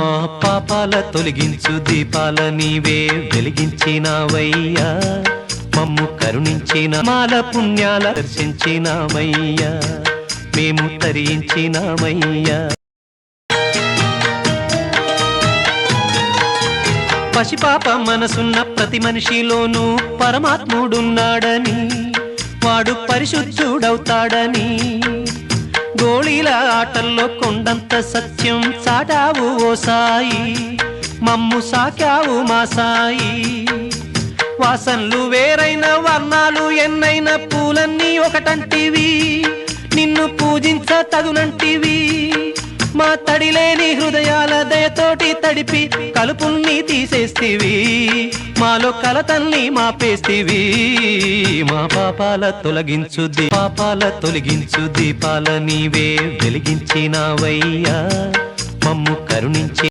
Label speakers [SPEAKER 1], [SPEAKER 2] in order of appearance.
[SPEAKER 1] మా పాపాల తొలగించు దీపాల నీవే వెలిగించినావయ్యా. మమ్ము కరుణించిన మాల పుణ్యాల దర్శించినామయ్యా. మేము తరించినామయ్యా పసిపాప మనసున్న ప్రతి మనిషిలోనూ పరమాత్ముడున్నాడని వాడు పరిశుద్ధుడవుతాడని గోళీల ఆటల్లో కొండంత సత్యం సాటావు ఓ సాయి. మమ్ము సాకావు మా సాయి. వాసనలు వేరైన వర్ణాలు ఎన్నైన పూలన్నీ ఒకటంటివి. నిన్ను పూజించ తగునంటివి. మా తడిలేని హృదయాల దయతోటి తడిపి కలుపుల్ని తీసేస్తివి. మాలో కలతల్ని మాపేస్తివి. మా పాపాల తొలగించు దీ- పాపాల తొలగించు దీపాల నీవే వెలిగించినావయ్యా.